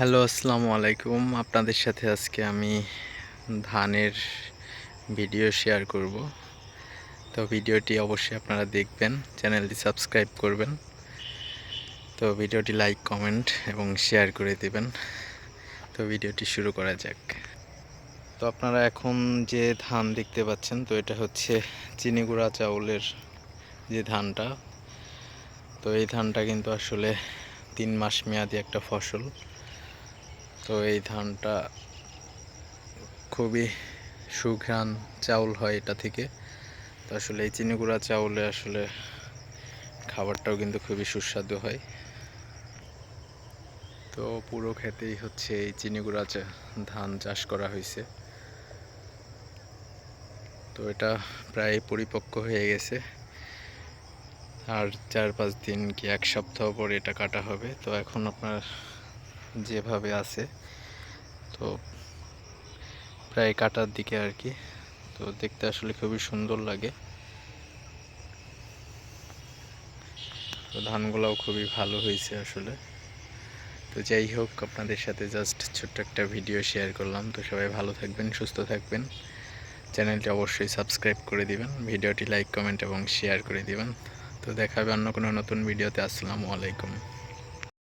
Hello, আসসালামু আলাইকুম। আপনাদের সাথে আজকে আমি ধানের ভিডিও শেয়ার করব। তো ভিডিওটি অবশ্যই আপনারা দেখবেন, চ্যানেলটি সাবস্ক্রাইব করবেন। তো ভিডিওটি লাইক, কমেন্ট এবং শেয়ার করে দেবেন। তো ভিডিওটি শুরু করা যাক। তো আপনারা এখন যে ধান দেখতে পাচ্ছেন, তো এটা হচ্ছে চিনিগুড়া চাউলের যে ধানটা। তো এই ধানটা কিন্তু আসলে তিন মাস মেয়াদি একটা ফসল। তো এই ধানটা খুবই সুঘ্রাণ চাউল হয় এটা থেকে। তো আসলে এই চিনিগুড়া চাউলে আসলে খাবারটাও কিন্তু খুবই সুস্বাদু হয়। তো পুরো খেতেই হচ্ছে এই চিনিগুড়া ধান চাষ করা হয়েছে। তো এটা প্রায় পরিপক্ক হয়ে গেছে। আর চার পাঁচ দিন কি এক সপ্তাহ পর এটা কাটা হবে। তো এখন আপনার যেভাবে আছে। তো প্রায় কাটার দিকে আর কি। তো দেখতে আসলে খুবই সুন্দর লাগে। তো ধানগুলোও খুবই ভালো হয়েছে আসলে। তো যাই হোক, আপনাদের সাথে জাস্ট ছোট্ট একটা ভিডিও শেয়ার করলাম। তো সবাই ভালো থাকবেন, সুস্থ থাকবেন। চ্যানেলটি অবশ্যই সাবস্ক্রাইব করে দিবেন। ভিডিওটি লাইক কমেন্ট এবং শেয়ার করে দিবেন। তো দেখা হবে অন্য কোনো নতুন ভিডিওতে আসসালামু আলাইকুম।